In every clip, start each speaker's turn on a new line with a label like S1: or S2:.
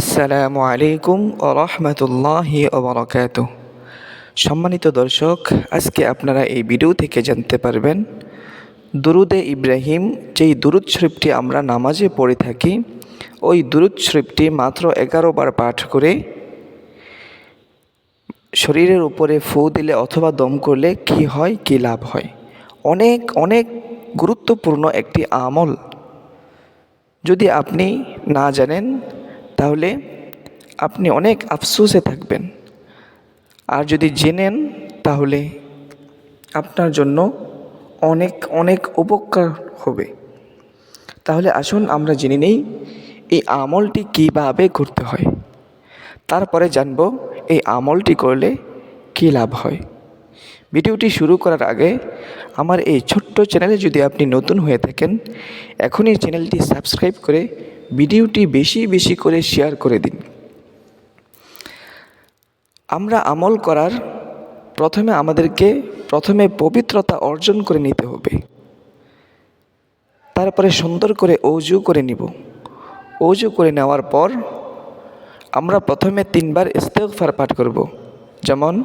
S1: আসসালামু আলাইকুম ও রহমতুল্লাহি ওবরাকাত সম্মানিত দর্শক, আজকে আপনারা এই ভিডিও থেকে জানতে পারবেন, দুরুদে ইব্রাহিম যেই দুরুদ শরীফটি আমরা নামাজে পড়ে থাকি, ওই দুরুদ শরীফটি মাত্র এগারো বার পাঠ করে শরীরের উপরে ফু দিলে অথবা দম করলে কি হয়, কি লাভ হয়? অনেক অনেক গুরুত্বপূর্ণ একটি আমল। যদি আপনি না জানেন তাহলে আপনি অনেক আফসোসে থাকবেন। আর যদি জেনেন, তাহলে আপনার জন্য অনেক অনেক উপকার হবে। তাহলে আসুন আমরা জেনে নেই, এই আমলটি কীভাবে করতে হয়। তারপরে জানব, এই আমলটি করলে কী লাভ হয়। ভিডিওটি শুরু করার আগে আমার এই ছোট্ট চ্যানেলে যদি আপনি নতুন হয়ে থাকেন, এখনই চ্যানেলটি সাবস্ক্রাইব করে ভিডিওটি বেশি বেশি করে শেয়ার করে দিন। আমরা আমল করার প্রথমে আমাদেরকে প্রথমে পবিত্রতা অর্জন করে নিতে হবে। তারপরে সুন্দর করে অজু করে নিব। অজু করে নেওয়ার পর আমরা প্রথমে তিনবার ইস্তেগফার পাঠ করব। যেমন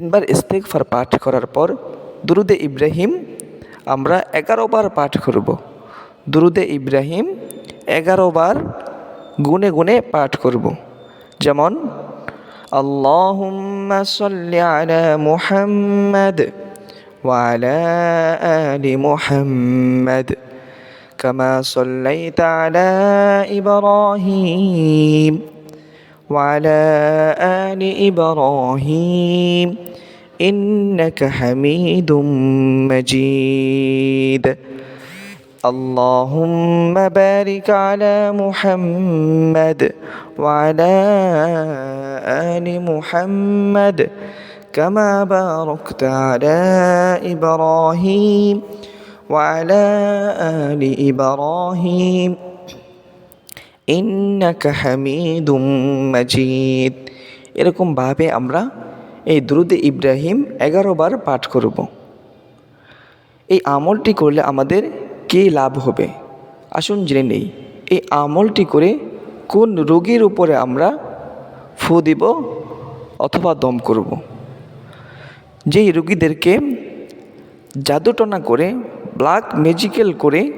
S1: তিনবার ইস্তেগফার পাঠ করার পর দুরুদে ইব্রাহিম আমরা এগারো বার পাঠ করব দুরুদে ইব্রাহিম এগারো বার গুনে গুনে পাঠ করব যেমন اللهم صل على محمد وعلى آل محمد كما صليت على إبراهيم وعلى آل إبراهيم إنك حميد مجيد اللهم بارك على محمد وعلى آل محمد كما باركت على إبراهيم وعلى آل إبراهيم إنك حميد مجيد এরকম ভাবে আমরা এই দ্রুদে ইব্রাহিম এগারো বার পাঠ করব। এই আমলটি করলে আমাদের কী লাভ হবে? আসুন জেনে নেই। এই আমলটি করে কোন রোগীর উপরে আমরা ফু দিব অথবা দম করব? যেই রুগীদেরকে জাদুটনা করে, ব্ল্যাক ম্যাজিক্যাল করে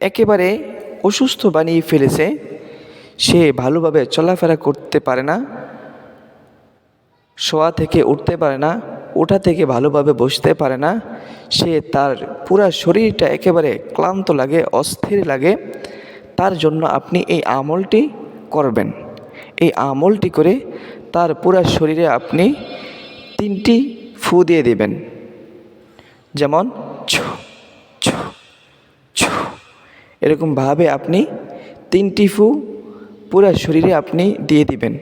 S1: একেবারে অসুস্থ বানিয়ে ফেলেছে, সে ভালোভাবে চলাফেরা করতে পারে না। শোয়া থেকে উঠতে পারে না, ওঠা থেকে ভালোভাবে বসতে পারে না, সে তার পুরা শরীরটা একেবারে ক্লান্ত লাগে, অস্থির লাগে, তার জন্য আপনি এই আমলটি করবেন। এই আমলটি করে তার পুরা শরীরে আপনি তিনটি ফু দিয়ে দেবেন। যেমন ছো ছো ছো এরকমভাবে আপনি তিনটি ফু পুরা শরীরে আপনি দিয়ে দিবেন।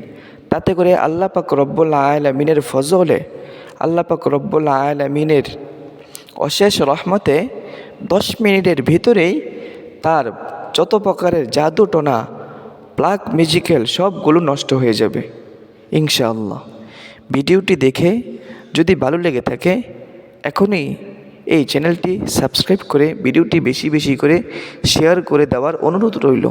S1: তাতে করে আল্লাহ পাক রব্বুল আলমিনের ফজলে, আল্লাহ পাক রব্বুল আলমিনের অশেষ রহমতে দশ মিনিটের ভিতরেই তার যত প্রকারের জাদু টোনা প্লাক মিউজিক্যাল সবগুলো নষ্ট হয়ে যাবে, ইনশাআল্লাহ। ভিডিওটি দেখে যদি ভালো লেগে থাকে, এখনই এই চ্যানেলটি সাবস্ক্রাইব করে ভিডিওটি বেশি বেশি করে শেয়ার করে দেওয়ার অনুরোধ রইল।